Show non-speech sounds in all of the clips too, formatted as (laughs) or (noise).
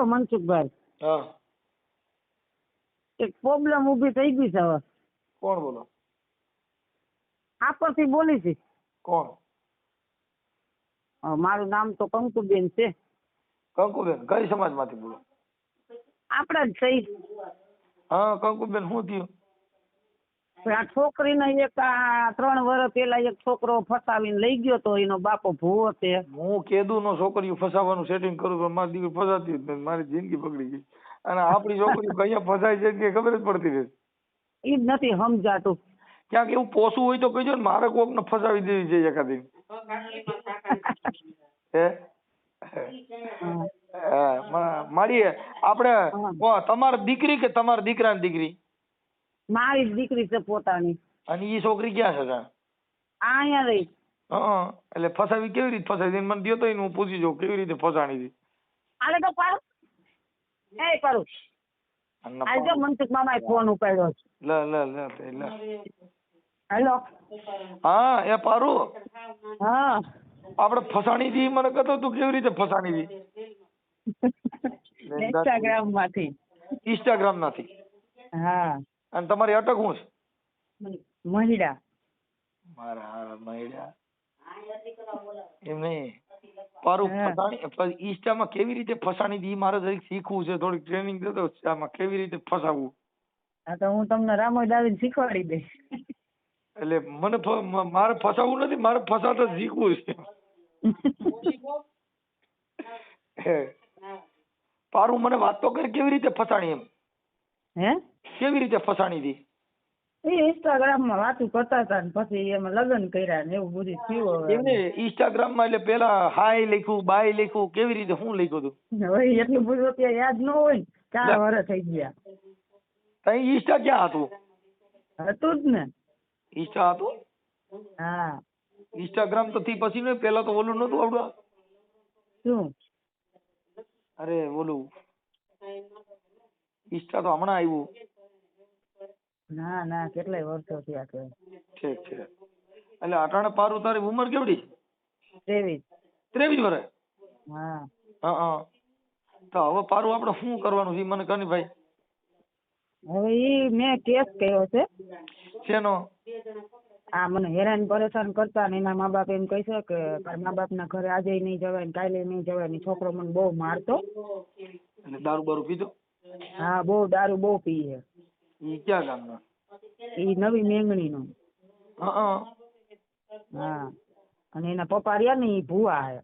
જો મનસુખભાઈ. હા. એક પ્રોબ્લેમ ઊભી થઈ ગઈ છે હવે. કોણ બોલો? આ પરથી બોલી છે. કોણ? મારું નામ તો કંકુબેન છે. કંકુબેન કઈ સમાજમાંથી બોલો. આપણા જ થઈ હા કંકુબેન શું થયું? આ છોકરીને એક આ ત્રણ વર્ષ પેલા એક છોકરો ફસાવીને લઈ ગયો તો એનો બાપો ભૂવો છે. હું કેદુ નો છોકરીઓ ફસાવાનું સેટિંગ કરું પણ મારી દીકરી ફસાતી જ નથી મારી જિંદગી બગડી ગઈ. અને આપણી છોકરી કયા ફસાય છે કે ખબર જ પડતી નથી. એ જ નથી સમજાતું. ક્યાંક એવું પોસું હોય તો કહેજો ને મારે કોક ને ફસાવી દેવી છે એકાદી હે? હા. હા, મા- મારી આપણે તમારી દીકરી કે તમારા દીકરાની દીકરી? મારી દીકરી છે પોતાની. અને ઈ છોકરી ક્યાં છે? અહીંયા રહી. હા એટલે ફસાવી કેવી રીતે ફસાવી? મને દ્યો તો એને હું પૂછી જોઉં કેવી રીતે ફસાણી હતી આલે તો પાડું. એ અને આજે મનસુખ મામાએ ફોન ઉપાડ્યો છે. લ લ લ લ. હેલો. હા એ પારુ હા. આપણે ફસાણી થી મને કહેતો તું કેવી રીતે ફસાણી થી ઇન્સ્ટાગ્રામ (laughs) માંથી. ઇન્સ્ટાગ્રામમાંથી. હા. અને તમારી અટક શું છે? મહિડા. મારા હારા મહિડા. એમ નહીં. પારુ ફસાણી ઈસ્ટામાં કેવી રીતે ફસાણી ઈ મારે જરીક શીખવું છે. થોડીક ટ્રેનિંગ દેતો આમાં કેવી રીતે ફસાવવું હા તો હું તમને રામો દાવીને શીખવાડી દઈશ. એટલે મને મારે ફસાવવું નથી મારે ફસાતા શીખવું છે. (laughs) હે. પારુ મને વાત તો કરી કેવી રીતે ફસાણી એમ? હે? કેવી રીતે ફસાણી હતી એ ઇન્સ્ટાગ્રામમાં વાતું કરતા હતા ને પછી એમાં લગ્ન કર્યા ને એવું બધું થયું હવે. એમને ઇન્સ્ટાગ્રામમાં એટલે પેલા હાય લખ્યું બાય લખ્યું કેવી રીતે શું લખ્યું હતું હવે એટલું બધું અત્યારે યાદ ન હોય ને ચાર વર્ષ થઈ ગયા. તઈ ઇન્સ્ટા ક્યાં હતું? હતું જ ને. ઇન્સ્ટા હતું? હા. ઇન્સ્ટાગ્રામ તો થી પછી ને પેલા તો ઓલું નતું આવડું શું? અરે ઓલું ઇન્સ્ટા તો હમણાં આવ્યું ના ના કેટલાય વર્ષો થયા કે ઠીક છે એટલે અટાણે પારું તારી ઉંમર કેવડી? ત્રેવીસ. ત્રેવીસ વર્ષ હા. તો હવે પારું આપણે શું કરવાનું છે મને કની ભાઈ? હવે ઈ મેં કેસ કર્યો છે. શેનો? આ મને હેરાન પરેશાન કરતા ને એના મા બાપ એમ કહે છે કે મા બાપ ના ઘરે આજે નહીં જવાય ને કાલે નહીં જવાય ને છોકરો મને બહુ મારતો. અને દારૂ બારૂ પીધો? હા બહુ દારૂ બહુ પીએ ઈ ક્યાં ગામનો? ઈ નવી મેંગણી નો હા અને એના પપ્પા રહ્યા ને ઈ ભુવા હે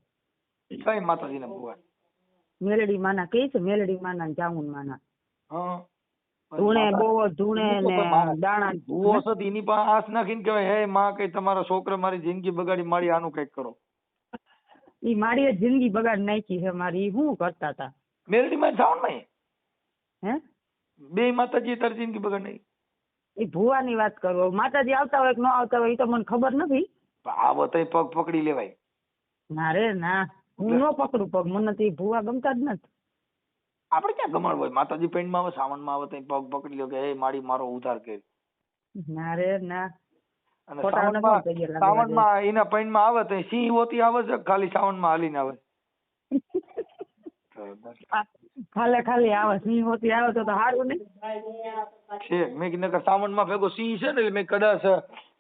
કઈ માતાજીને ભુવા? મેલડી માના કહે છે મેલડી માના ને માના. હા. ધૂણે બહુ ધૂણે ને દાણા ભુવો તો એની પાસે આસ નાખીને કહેવાય હે માં કઈ તમારા છોકરા મારી જિંદગી બગાડી મારી આનું કંઈક કરો. ઈ મારી જિંદગી બગાડ નાખી છે મારી હું કરતા હતા મેલડી માં જાઉં નહીં હે? બે માતાજી તારી જિંદગી બગાડ એ ભુવાની વાત કરો. માતાજી આવતા હોય કે ન આવતા હોય એ તો મને ખબર નથી. આવો તો પગ પકડી લેવાય. મારે ના. હું ન પકડું પગ. મને તો ભુવા ગમતા જ નથી. આપણે ક્યાં ગમણ હોય? માતાજી પેન્ટમાં આવે સાવનમાં આવે તો પગ પકડી લો કે એ મારી મારો ઉધાર કે મારે ના. અને સાવનમાં સાવનમાં એના પેન્ટમાં આવે તો સિંહ હોતી આવે છે ખાલી સાવનમાં હાલીને આવે. (laughs) ખાલે ખાલી આવે સિંહ હોતી આવે તો સારું ને? છે મેં કીધું નકર સાવનમાં ભેગો સિંહ છે ને એટલે મેં કદાચ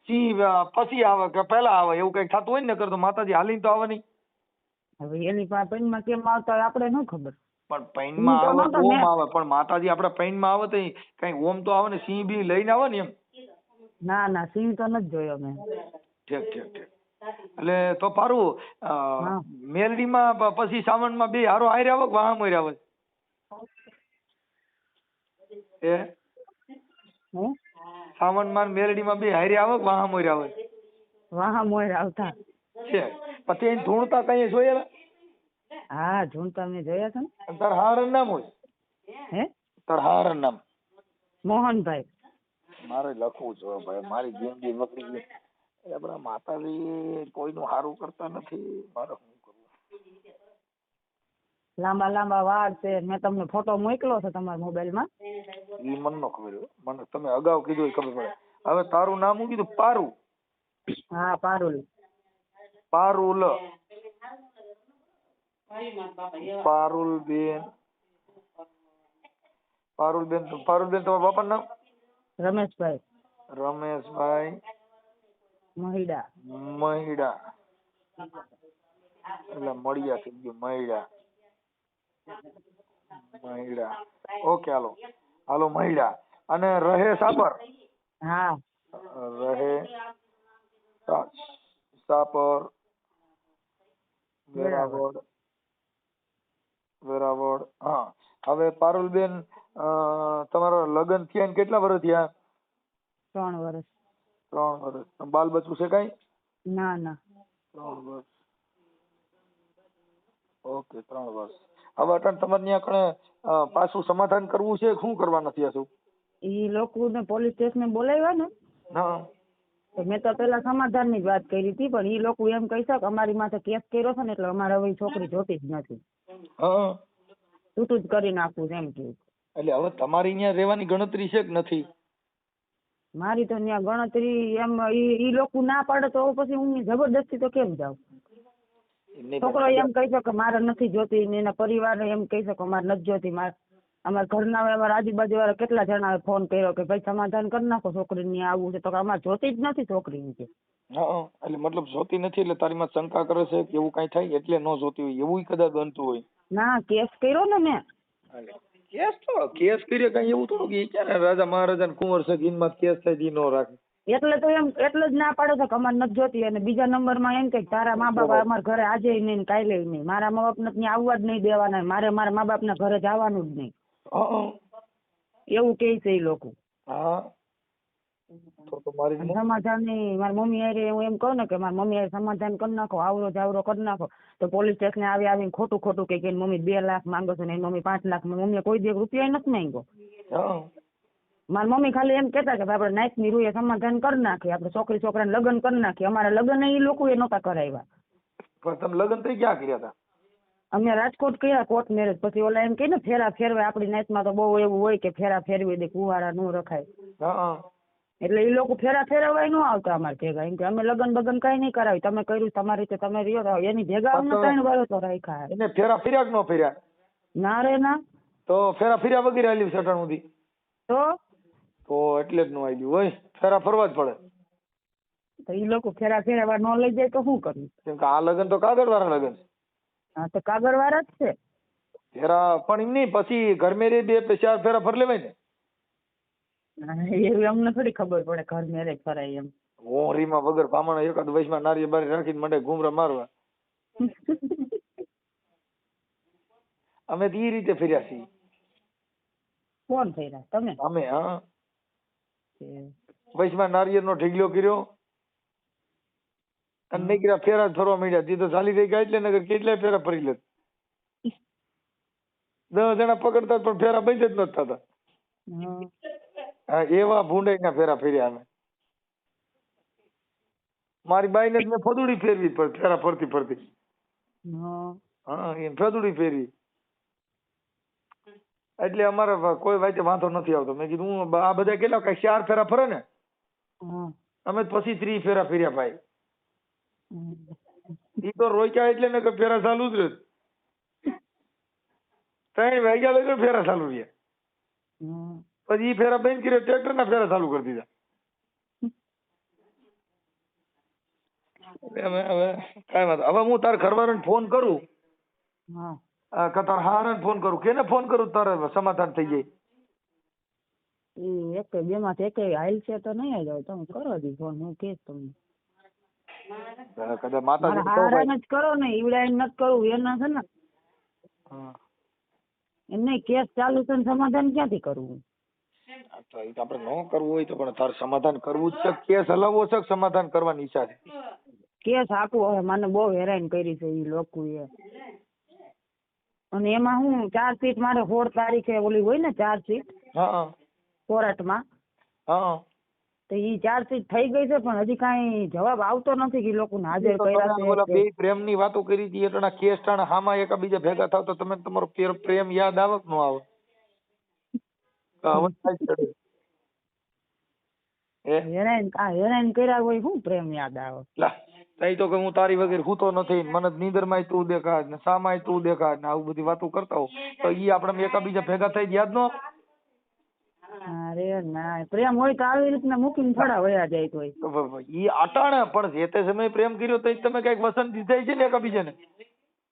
સિંહ પછી આવે કે પહેલા આવે એવું કંઈક થતું હોય ને નકર તો માતાજી હાલીને તો આવે નહીં. હવે એની પાસે પેનમાં કેમ આવતા આપણે ન ખબર. પણ પૈનમાં માં આવે ઓમ આવે પણ માતાજી આપડા પૈનમાં આવે તો કઈ ઓમ તો આવે ને સિંહ બી લઈને આવે ને એમ? ના ના સિંહ તો નથી જોયો મેં. ઠીક ઠીક ઠીક. એટલે તો પારું મેલડી માં મેલડીમાં સાવણ પછી સાવનમાં બે હારો હારે આવે કે વાહ મોર આવે એ? હે? સાવનમાં ને મેલડીમાં બે હારી આવે કે વાહ મોર આવે વાહા મોર આવતા. છે. પછી એને ધૂણતા કઈ જોયેલા? હા ધૂણતા મેં જોયા છે ને. તાર હાર નામ હોય? હે? તાર હાર નામ. મોહનભાઈ. મારે લખવું છે ભાઈ. મારી જિંદગી બગડી ગઈ. એટલે માતાજી કોઈનું સારું કરતા નથી. મારે લાંબા લાંબા વાળ છે. મેં તમને ફોટો મોકલો છે તમારા મોબાઈલમાં. ઈ મને નો ખબર હોય. મને તમે અગાઉ કીધું એ ખબર પડે. હવે તારું નામ હું કીધું? પારુ. હા પારુલ. પારુલ. પારુલ બેન પારુલબેન પારુલબેન તમારા બાપાનું નામ? રમેશભાઈ. રમેશભાઈ. મહિડા. મહિડા. એટલે મળ્યા થઈ ગયું મહિડા. મહિડા ઓકે હાલો. હાલો મહિડા અને રહે સાપર? હા. રહે સાપર વેરાવળ. વેરાવળ હા. હવે પારુલબેન તમારા લગ્ન થયા ને કેટલા વર્ષ થયા? ત્રણ વર્ષ. ત્રણ વર્ષ. બાલ બચ્ચું છે કઈ? ના ના. ત્રણ વર્ષ. ઓકે ત્રણ વર્ષ. હવે અટણ તમારે ત્યાં કણે પાછું સમાધાન કરવું છે કે શું કરવા નથી આશું ઈ લોકોને પોલીસ સ્ટેશને બોલાવ્યા ને હા મેં તો પેલા સમાધાનની જ વાત કરી હતી પણ ઈ લોકો એમ કહી શકે અમારી માથે કેસ કર્યો છે ને એટલે અમારે હવે છોકરી જોતી જ નથી. હા. છૂટું જ કરી નાખવું એમ કે. એટલે હવે તમારી અહીંયા રહેવાની ગણતરી છે કે નથી? મારી તો ત્યાં ગણતરી એમ ઈ લોકો ના પાડે તો પછી હું જબરદસ્તી તો કેમ જાઉં? છોકરો એમ કહી શકો મારે નથી જોતી. ને એના પરિવાર એમ કહી શકો મારે નથી જોતી. મારે અમારા ઘરના અમારા આજુબાજુ વાળા કેટલા જણાએ ફોન કર્યો કે ભાઈ સમાધાન કરી નાખો છોકરીને આવવું છે. તો કે અમારે જોતી જ નથી છોકરી ઈ કે. હા એટલે મતલબ જોતી નથી એટલે તારી માં શંકા કરે છે કે એવું કઈ થાય? એટલે ન જોતી હોય એવું કદાચ બનતું હોય. ના કેસ કર્યો ને મેં. કેસ તો કેસ કર્યો કઈ એવું થોડું કે ક્યારે? રાજા મહારાજા ને કુંવર છે ગીનમાં કેસ થાય ઈ નો રાખે. એટલે તો એમ એટલે જ ના પાડે છે કે અમારે નથી જોતી. અને બીજા નંબરમાં એમ કે તારા મા બાપ અમારા ઘરે આજે નહીં ને કાલે નહીં. મારા મા બાપને ત્યાં આવવા જ નહીં દેવાના. મારે મારા મા બાપના ઘરે જવાનું જ નહીં. એવું કે છે એ લોકો. તો મારી સમાધાન નહીં મારી મમ્મી હારે હું એમ કહું ને કે મારી મમ્મી હારે સમાધાન કરી નાખો આવરો જાવરો કરી નાખો. તો પોલીસ સ્ટેશને આવી આવીને ખોટું ખોટું કે મમ્મી બે લાખ માંગો છો ને એની મમ્મી પાંચ લાખ મમ્મીએ કોઈ દી રૂપિયા નથી માંગ્યો. મારી મમ્મી ખાલી એમ કહેતા કે ભાઈ આપણે નાઈટની રૂએ સમાધાન કરી નાખીએ આપણે છોકરી છોકરાને લગ્ન કરી નાખીએ. અમારા લગ્ન એ લોકો એ નહોતા કરાવ્યા. પણ તમે લગ્ન થઈ ક્યાં કર્યા હતા? અમે રાજકોટ કર્યા કોર્ટ મેરેજ. પછી ઓલા એમ કે ને ફેરા ફેરવાય આપણી નાઈટમાં તો બહુ એવું હોય કે ફેરા ફેરવી દે કુવારા નું રખાય. એટલે એ લોકો ફેરા ફેરવાય ન આવતા અમારે ભેગા. એમ કે અમે લગ્ન બગન કઈ નહીં કરાવી તમે કર્યું તમારી રીતે તમે રહ્યો તો એની ભેગા અમને તો- ત્રણ વર્ષ તો રાખ્યા. એને ફેરા ફેર્યા કે ન ફેર્યા? ના રે ના. તો ફેરા ફેર્યા વગેરે આલી સટણ સુધી? તો? તો એટલે જ નો આવ્યું હોય. ફેરા ફરવા જ પડે. તો એ લોકો ફેરા ફેરવા ન લઈ જાય તો શું કરવું? કેમ કે આ લગ્ન તો કાગળ વાળા લગ્ન. હા તો કાગળ વાળા જ છે. ફેરા પણ એમ નહીં પછી ઘર મેરે બે ચાર ફેરા ફર લેવાય ને. એવું અમને થોડી ખબર પડે ઘર મેરે ફરાય એમ. હોરીમાં વગર પામણ એકાદ વયસમાં નારી બારી રાખીને મંડે ઘૂમરા મારવા. (laughs) અમે તો ઈ રીતે ફેર્યા છીએ. કોણ ફેર્યા? તમે? અમે હા. વયસમાં નારિયેળનો ઢીગલો કર્યો. અને નીકળ્યા ફેરા ફરવા માંડ્યા. તી તો ચાલી થઈ ગયા એટલે નગર કેટલાય ફેરા ફરી લેત દસ જણા પકડતા પણ ફેરા બંધ જ નતા થતા. હા. એવા ભૂંડાઈના ફેરા ફેર્યા અમે. મારી બાઈને જ મેં ફદુડી ફેરવી ફેરા ફરતી ફરતી. હા. હા એ ફદુડી ફેરવી. એટલે અમારે કોઈ વાતે વાંધો નથી આવતો. મેં કીધું હું આ બધા કેટલા કઈ ચાર ફેરા ફરે ને? અમે પછી ત્રી ફેરા ફેર્યા ભાઈ. હમ. તો રોક્યા એટલે ને ફેરા ચાલુ જ રહ્યું ત્રણ વાગ્યા લગન ફેરા ચાલુ રહ્યા. પછી એ ફેરા બંધ કર્યો ટ્રેક્ટર ના ફેરા ચાલુ કરી દીધા. એટલે હવે કાંઈ વાંધો. હવે હું તારા ઘરવાળાને ફોન કરું. હા. આ કે તારા હારાને ફોન કરું. કેને ફોન કરું? તારે સમાધાન થઈ જાય. એ એક બે માંથી એક હાલ છે તો નહીં જ તમે કરો દી ફોન હું કે તમને. કદાચ માતાજી હારાને જ કરો ને ઈવડાઈ ન કરું. એના છે ને. એમ કેસ ચાલુ છે ને સમાધાન ક્યાંથી કરવું તો એ તો આપણે ન કરવું હોય તો પણ તાર સમાધાન કરવું જ છે. કેસ હલાવવો છે સમાધાન કરવાની ઈચ્છા છે? કેસ આખું હવે મને બહુ હેરાન કરી છે એ લોકો લોકોએ. અને એમાં હું ચાર્જશીટ મારે સોળ તારીખે ઓલી હોય ને ચાર્જશીટ હા કોર્ટમાં. હા તો ઈ ચાર્જશીટ થઈ ગઈ છે પણ હજી કાંઈ જવાબ આવતો નથી કે લોકોને હાજર કર્યા તમે ઓલા છે બે પ્રેમની વાતો કરી હતી એટલે કેસ ટાણા હામાં એકબીજા ભેગા થાવ તો તમે તમારો પ્રે- પ્રેમ યાદ આવે કે ન આવે? હેરાન હેરાન કર્યા હોય શું પ્રેમ યાદ આવે? તઈ તો કે હું તારી વગર હૂતો નથી ને મને નીંદરમાંય તું દેખાય ને સામાય તું દેખાય ને આવું બધી વાતો કરતા હો. તો ઈ આપણે એકાબીજા ભેગા થઈ યાદ ન અરે ના પ્રેમ હોય તો આવી રીતના મૂકીને થોડા વયા જાય તો ઈ અટાણે પણ જે તે સમયે પ્રેમ કર્યો તો તમે કંઈક વસન દીધાય છે ને એકબીજાને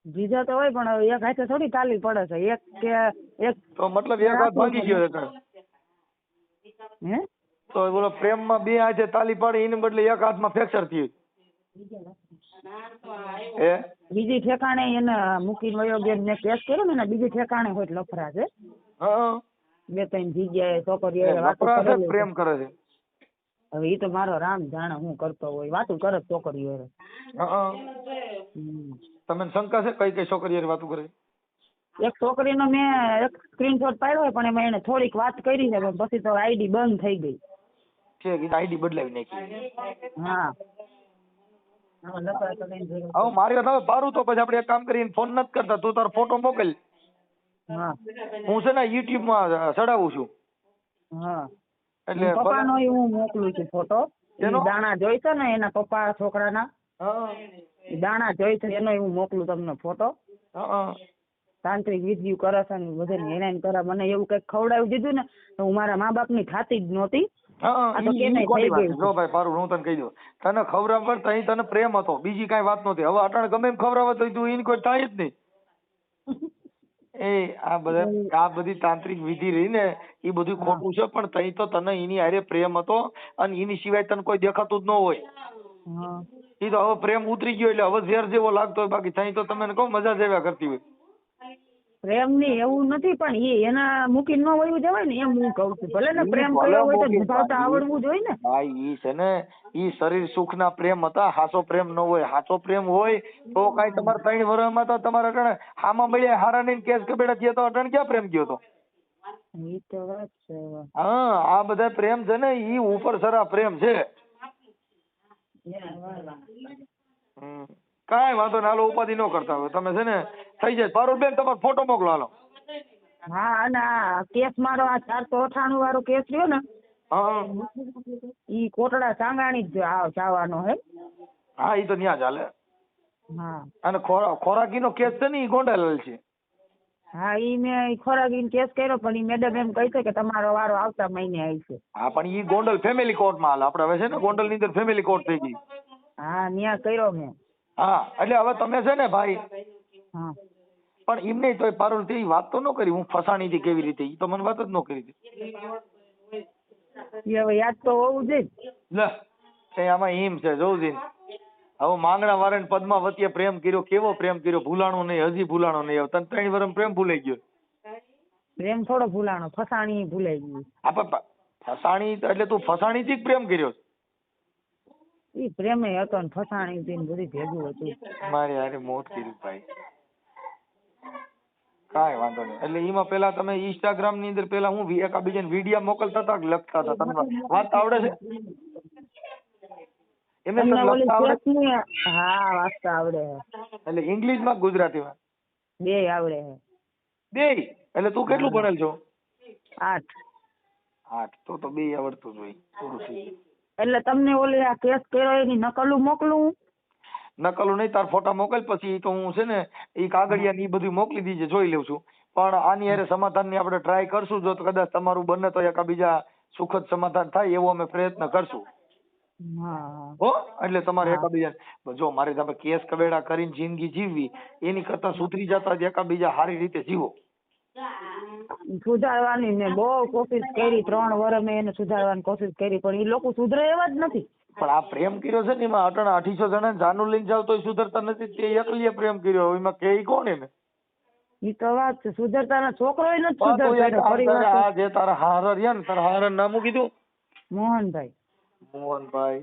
દીધા તો હોય પણ હવે એક હાથે થોડી તાલી પડે છે. એક કે એક તો મતલબ એક હાથ ભાગી ગયો છે હે? તો બોલો પ્રેમમાં બે હાથે તાલી પડે એને બદલે એક હાથમાં ફ્રેક્ચર થયું. બીજી ઠેકાણે એને મૂકીને વયો ગયો ને મેં કેસ કર્યો ને બીજી ઠેકાણે હોય લફરા છે બે ત્રણ જગ્યાએ છોકરીઓ વાતો. પ્રેમ કરે છે. હવે ઈ તો મારો રામ જાણે હું કરતો હોય. વાતું કરે છોકરીઓ. તમને શંકા છે કઈ કઈ છોકરી હારે વાતું કરે? એક છોકરીનો મેં એક સ્ક્રીનશોટ પાડ્યો હોય પણ એમાં એને થોડીક વાત કરી છે પછી તો આઈડી બંધ થઈ ગઈ. છે આઈડી બદલાવી નાખી. હા. હવે મારી વાત હવે પારું તો પછી આપણે એક કામ કરીને ફોન નથી કરતા. તું તારો ફોટો મોકલ. હા. હું છે ને યુટ્યુબમાં ચડાવું છું. હા. એટલે પપ્પાનો હું મોકલું છું ફોટો એનો? દાણા જોઈ છે ને એના પપ્પા છોકરાના? ના દાણા જોઈ છે એનો હું મોકલું તમને ફોટો તાંત્રિક વિધિ કરે છે ને બધે હેરાન કરે. મને એવું કંઈક ખવડાવી દીધું ને તો હું મારા મા બાપની ખાતી જ નહોતી. હા. જો ભાઈ પારું તને કહી દઉં. તને ખવડાવવા પર તઈ તને પ્રેમ હતો. બીજી કઈ વાત નહોતી. હવે અટાણે ગમે એમ ખવડાવે તો તું કોઈ થાય જ નહીં. (laughs) એ આ બધા આ બધી તાંત્રિક વિધિ રહી ને એ બધું ખોટું છે પણ તઈ તો તને એની હારે પ્રેમ હતો અને એની સિવાય તને કોઈ દેખાતું જ ન હોય. એ તો હવે પ્રેમ ઉતરી ગયો એટલે હવે ઝેર જેવો લાગતો હોય. બાકી તઈ તો તમે કહો મજા જેવા કરતી હોય. પ્રેમની એવું નથી પણ એ એના મૂકી ન વયું જવાય ને એમ હું કઉ છું. ભલે ને પ્રેમ કર્યો હોય તો નિભાવતા આવડવું જોઈએ ને. ભાઈ ઈ છે ને ઈ શરીર સુખ ના પ્રેમ હતા હાસો પ્રેમ ન હોય. હાસો પ્રેમ હોય તો કઈ તમારે ત્રણ વર્ષમાં તો તમારે અટાણે હામાં મળ્યા હારા નહીં કેસ કબેડા થયા તો અટાણે ક્યાં પ્રેમ ગયો તો? ઈ તો વાત છે. હા આ બધા પ્રેમ છે ને ઈ ઉપર સરા પ્રેમ છે. હમ. કાંઈ વાંધો નહીં. હાલો ઉપાધિ ન કરતા હવે તમે છે ને થઈ જાય. પારુલબેન તમારો ફોટો મોકલો હાલો. હા અને આ કેસ મારો આ ચારસો અઠાણું વાળો કેસ રહ્યો ને હા ઈ કોટડા સાંગાણી જ જવાનો હે. હા ઈ તો ન્યા ચાલે હા. અને ખોરા ખોરાકીનો કેસ છે ને ઈ ગોંડાલાલ છે. હા ઈ મેં ખોરાકીનો કેસ કર્યો પણ ઈ મેડમ એમ કહી છે કે તમારો વારો આવતા મહિને આવશે હા પણ ઈ ગોંડલ ફેમિલી કોર્ટમાં હાલ. આપણે હવે છે ને ગોંડલની અંદર ફેમિલી કોર્ટ થઈ ગઈ. હા ન્યા કર્યો મેં. હા એટલે હવે તમે છે ને ભાઈ પણ એમ નહીં તોય પારુલથી વાત તો ન કરી હું ફસાણી હતી કેવી રીતે ઈ તો મને વાત જ ન કરી હતી. હવે યાદ તો હોવું જોઈએ. લે કઈ આમાં હિમ છે જોઉં હવે માંગણા વાળાને પદ્માવતીએ પ્રેમ કર્યો કેવો પ્રેમ કર્યો ભૂલાણો નહીં હજી ભૂલાણો નહીં હવે તને ત્રણ વર્ષ પ્રેમ ભૂલાઈ ગયો. પ્રેમ થોડો ભૂલાણો ફસાણી ભૂલાઈ ગયું. આપણે ફસાણી એટલે તું ફસાણી થી જ પ્રેમ કર્યો ઈ પ્રેમે હતો ને ફસાણી હતી ને બધી ભેગું હતું. મારી હારે કર્યું ભાઈ. કાંઈ વાંધો નહીં. એટલે એમાં પેલા તમે ઇન્સ્ટાગ્રામની અંદર પેલા હું એકાબીજાને વીડિયો મોકલતા હતા કે લખતા હતા? તમને વાત આવડે છે? એમને લખતા આવડે? હા વાંચતા આવડે. એટલે ઇંગ્લિશમાં બે આવડે. બે? એટલે તું કેટલું ભણેલ છો? આઠ. આઠ. તો તો બે આવડતું જ હોય થોડું. એટલે તમને ઓલી આ કેસ કર્યો એની નકલું મોકલું? નકલું નહીં તાર ફોટા મોકલ પછી તો હું છે ને એ કાગળિયા ને બધું મોકલી દીજે જોઈ લઉં છું. પણ આની અરે સમાધાનની આપણે ટ્રાય કરશું જો કદાચ તમારું બને તો એકાબીજા સુખદ સમાધાન થાય એવો અમે પ્રયત્ન કરશું. હો. એટલે તમારે. એકાબીજા જો મારે તમે કેસ કવેડા કરીને જિંદગી જીવવી એની કરતા સુધરી જતા જ એકાબીજા સારી રીતે જીવો. સુધારવાની મેં બહુ કોશિશ કરી ત્રણ વર્ષ મેં એને સુધારવાની કોશિશ કરી પણ એ લોકો સુધરે એવા જ નથી. પણ આ પ્રેમ કર્યો છે ને એમાં અટણ અઢીસો જણા જાનું લઈને જાવ તોય સુધરતા નથી તે એકલીએ પ્રેમ કર્યો. એમાં કે કોણ એને? ઈ તો વાત છે સુધરતા ના છોકરો નથી સુધરતા તું આ જે તારા હાર રહ્યા ને તારા હાર નામ કીધું? મોહનભાઈ. મોહનભાઈ.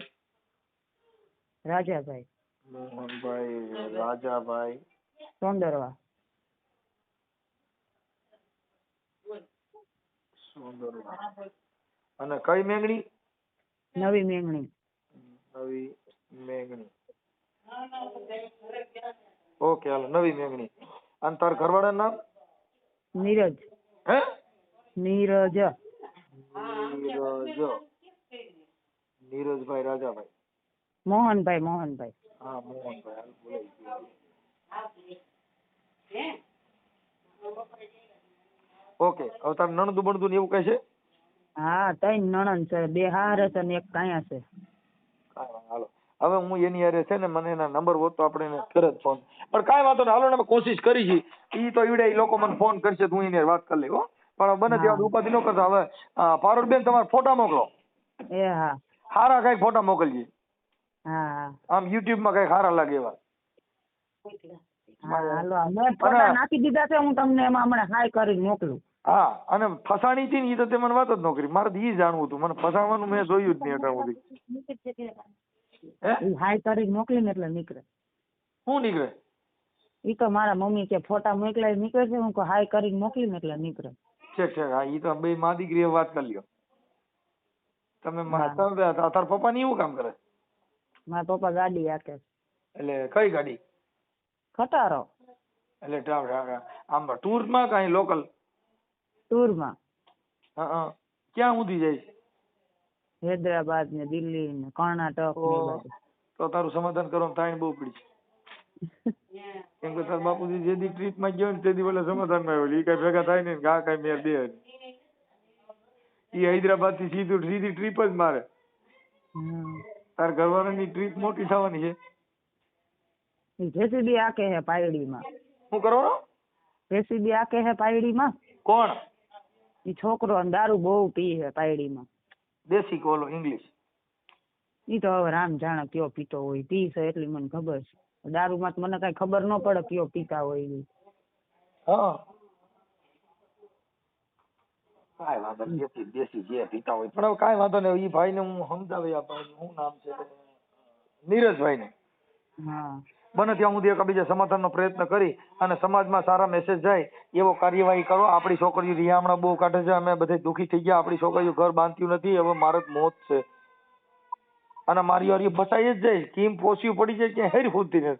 રાજાભાઈ. મોહનભાઈ રાજાભાઈ. સોંદરવા. અને કઈ મેંગણી? નવી મેંગણી. નવી મેંગણી. ઓકે હાલો નવી મેંગણી. અને તાર ઘરવાળા નામ? નીરજ. હે? નીરજ. નીરજ. નીરજભાઈ રાજાભાઈ. મોહનભાઈ મોહનભાઈ. હા મોહનભાઈ બોલાઈ ગયું. ઓકે હવે તાર નણંદુ બણદુ ને એવું કઈ છે? હા ત્રણ નણંદ છે બે હારે છે ને એક કાયા છે હાલો હવે હું એની હારે છે ને મને એના નંબર હોત તો આપણે એને કરે ફોન. પણ કાંઈ વાંધો નહીં હાલો ને અમે કોશિશ કરી છે. ઈ તો ઈવડે ઈ લોકો મને ફોન કરશે તો હું એની વાત કરી લઈ હો. પણ બને ત્યાં ઉપાધિ ન કરતા. હવે અ, બેન તમારા ફોટા મોકલો. એ હા. સારા કંઈક ફોટા મોકલજે. હા આમ યુટ્યુબમાં કંઈક સારા લાગે એવા. હાલો. મેં ફોટા નાખી દીધા છે હું તમને એમાં હમણાં હાય કરી મોકલું. હા અને ફસાણી હતી ને ઈ તો તે મને વાત જ ન કરી. મારે ઈ જાણવું હતું. મને ફસાવાનું મેં જોયું જ નહીં અત્યાર સુધી. હાઈ ઈ મોકલી ને એટલે નીકળે. શું નીકળે? ઈ તો મારા મમ્મી કે ફોટા મોકલાય નીકળે છે. હું હાય કરીને મોકલીને એટલે નીકળે. ઠીક ઠીક. હા ઈ તો બે મા દીકરી વાત કરી લ્યો. તમે મા- હા. તાર પપ્પા ની એવું કામ કરે? મારા પપ્પા ગાડી હાકે. એટલે કઈ ગાડી? ખટારો. એટલે આમ ટૂરમાં કઈ લોકલ ટૂરમાં. હા ક્યાં સુધી જાય? હૈદરાબાદ ને દિલ્હી ને કર્ણાટક તો તારું સમાધાન કરવાનું ટાઈમ બહુ પડી. (laughs) કેમ કે તાર બાપુજી જે દી ટ્રીપમાં ગયો ને તે દી પેલા સમાધાનમાં આવ્યો કઈ ભેગા થાય ને ગા કઈ મેર દે એ હૈદરાબાદથી સીધું સીધી ટ્રીપ જ મારે. તાર ઘરવાળાની ટ્રીપ મોટી થવાની છે. જેસીબી આકે હે પાયડીમાં. શું કરવાનો? જેસીબી આકે હે પાયડીમાં? કોણ? ઈ છોકરો દારૂ બહુ પી હે પાયડીમાં. દેશી કોલો ઇંગ્લિશ. ઈ તો હવે રામ જાણે કયો પીતો હોય પી છે એટલી મને ખબર છે. દારૂમાં તો મને કઈ ખબર ન પડે કયો પીતા હોય ઈ. હા. કાંઈ વાંધો નહીં દેશી દેશી જે પીતા હોય. પણ હવે કાંઈ વાંધો નહીં ઈ ભાઈને હું સમજાવી ભાઈ શું નામ છે નીરજભાઈ ને હા. બને ત્યાં સુધી એકબીજા સમાધાનનો પ્રયત્ન કરી અને સમાજમાં સારા મેસેજ જાય એવો કાર્યવાહી કરો. આપણી છોકરીઓ રિયામણા બહુ કાઢે છે અમે બધે દુખી થઈ ગયા. આપણી છોકરીઓ ઘર બાંધ્યું નથી હવે મારે જ મોત છે. અને મારી વારી ફસાઈ જ જાય કીમ પોસ્યું પડી જાય ક્યાંય હેરી ફૂટતી નથી.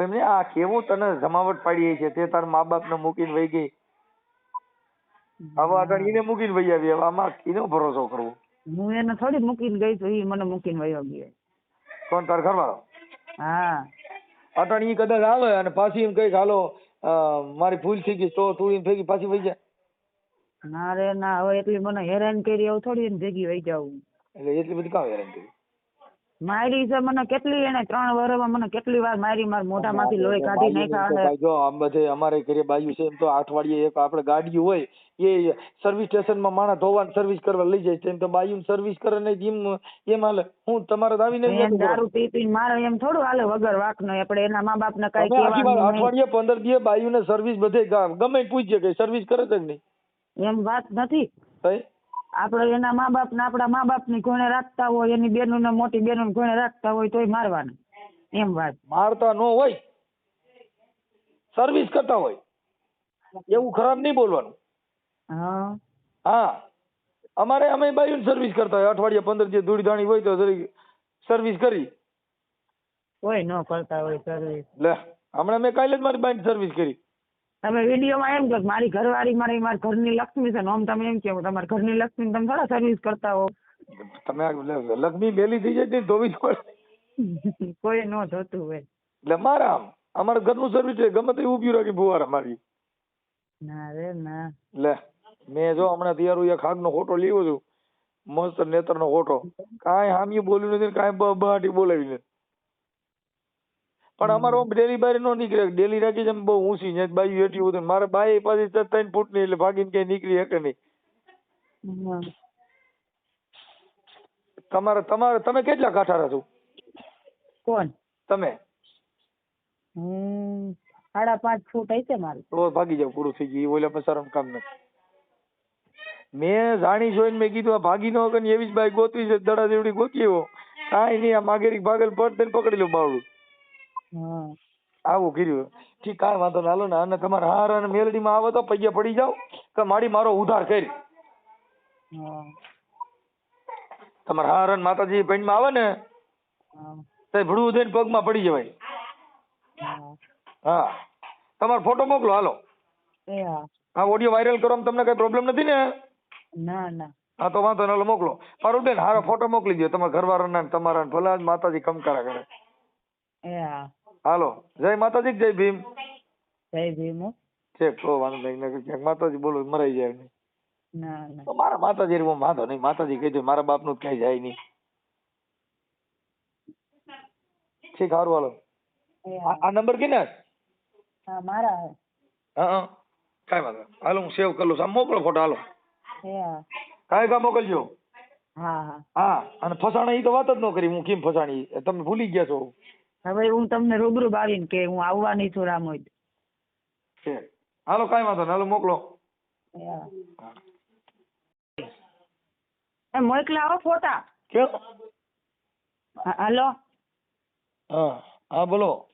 એમને આ કેવું તને જમાવટ પાડી છે તે તાર મા બાપને મૂકીને વહી ગઈ. હવે આગળ એને મૂકીને વહી આવી. આમાં કીનો ભરોસો કરવો? હું એને થોડી મૂકીને ગઈ તો એ મને મૂકીને વયો ગયો કોણ તાર ઘરવાળો? હા. અટણ ઈ કદાચ આવે અને પાછી એમ કંઈક હાલો મારી ભૂલ થઈ ગઈ તો તું એમ ભેગી પાછી વહી જાય. ના રે ના હવે એટલી મને હેરાન કરી આવું થોડી એમ ભેગી વહી જાઉં. એટલે એટલી બધી કામ હેરાન કરી? મારી છે મને કેટલી એને ત્રણ વર્ષમાં મને કેટલી વાર મારી માર મોઢામાંથી લોહી કાઢી નાખ્યા જો આમ બધે અમારે ઘરે બાજુ છે એમ તો અઠવાડિયે એક આપણે ગાડી હોય એ સર્વિસ સ્ટેશનમાં માણસ ધોવાન સર્વિસ કરવા લઈ જાય તેમ તો બાયું સર્વિસ કરે નહીં એમ એમ હાલે. હું તમારે દાવી એમ દારૂ પી પી મારે એમ થોડું હાલે વગર વાંકનો આપણે એના મા બાપને ને કહેવાનું અઠવાડિયે પંદર દિવસ બાયુને સર્વિસ બધે ગમે પૂછજે કે સર્વિસ કરે છે નહીં? એમ વાત નથી. ભાઈ આપણે એના મા બાપ ને આપણા મા બાપની ઘોણે રાખતા હોય એની બેનો ને મોટી બેનો ને ઘોડે રાખતા હોય તોય મારવાના. એમ વાત. મારતા ન હોય સર્વિસ કરતા હોય એવું ખરાબ નહીં બોલવાનું. હા. હા. અમારે અમે બાયું સર્વિસ કરતા હોય અઠવાડિયે પંદર દિવસ ધૂળી ધાણી હોય તો સર્વિસ કરી. કોઈ ન કરતા હોય સર્વિસ લે હમણાં મેં કાલે જ મારી બાઈન સર્વિસ કરી. તમે વિડીયોમાં એમ કહો મારી ઘરવાળી મારી મારા ઘરની લક્ષ્મી છે ને આમ તમે એમ કહો તમારા ઘરની લક્ષ્મી તમે થોડા સર્વિસ કરતા હો. તમે લક્ષ્મી બેલી થઈ જાય ને ધોવી પડે. (laughs) કોઈ ન જોતું હોય. એટલે મારા આમ અમારા ઘરનું સર્વિસ છે ગમે તે ઊભી રાખી ફુવારા મારી ના રે ના. લે મેં જો હમણાં તૈયાર એક હાગનો ફોટો લીધો છું મસ્ત નેત્રનો ફોટો. કાંઈ હામી બોલ્યું નથી ને કાંઈ બહાટી બોલાવી નથી. પણ અમારો ડેલી બારી નો નીકળે. ડેલી રાખી છે બહુ ઊંચી ને બાઈ હેઠી ઉતરે મારે બાઈ પાછી ત્રણ ફૂટની એટલે ભાગીને ક્યાંય નીકળી શકે નહીં. તમારે તમારે તમે કેટલા કાઠારા છો? કોણ? તમે? હમ સાડા પાંચ ફૂટ હશે મારું. તો ભાગી જાવ પૂરું થઈ ગયું. ઓલા પસારનું કામ નથી. મેં જાણી જોઈને મેં કીધું આ ભાગી નો એવી જ બાઈ ગોતવી છે દડા જેવડી ગોતી એવો કાંઈ નહીં આ માગેરી ભાગલ પડ દઈને પકડી લો બાવડું હા. આવું કર્યું. ઠીક કાંઈ વાંધો ના હાલો ને. અને તમારે હાર અને મેલડીમાં આવો તો પૈયા પડી જાવ કે માડી મારો ઉધાર કરી. હા. તમારે હાર અને માતાજી પૈણમાં આવે ને તો ભડવું દઈને પગમાં પડી જવાય. હા. તમારો ફોટો મોકલો હાલો. એ હા. ઓડિયો વાયરલ કરો તમને કઈ પ્રોબ્લેમ નથી ને? ના ના. હા તો વાંધો નહીં મોકલો. પારુલબેન હારો ફોટો મોકલી દો તમારા ઘરવાળાના તમારા ભલા માતાજી કમકારા કરે. એ હા. હાલો. જય માતાજી જય ભીમ? જય ભીમ છે તો વાંધો નહીં માતાજી બોલો મરાઈ જાય નહીં. ના ના. તો મારા માતાજી હું વાંધો નહીં માતાજી કહી દે મારા બાપનું ક્યાંય જાય નહીં. ઠીક સારું હાલો. આ નંબર કેના હા મારા હે હા. વાંધો. હાલો હું સેવ કરી લઉં છું. મોકલો ફોટો હાલો. કાંઈ કા મોકલજો. હા હા. અને ફસાણા ઈ તો વાત જ ન કરી. હું કેમ ફસાણી? તમે ભૂલી ગયા છો. હવે હું તમને રૂબરૂ આવીને કે હું આવવાની છું રામોદ. છે. હાલો કાંઈ વાંધો નહીં. હાલો મોકલો. એ મોકલા આવો ફોટા. કેમ? હાલો. હા હા બોલો.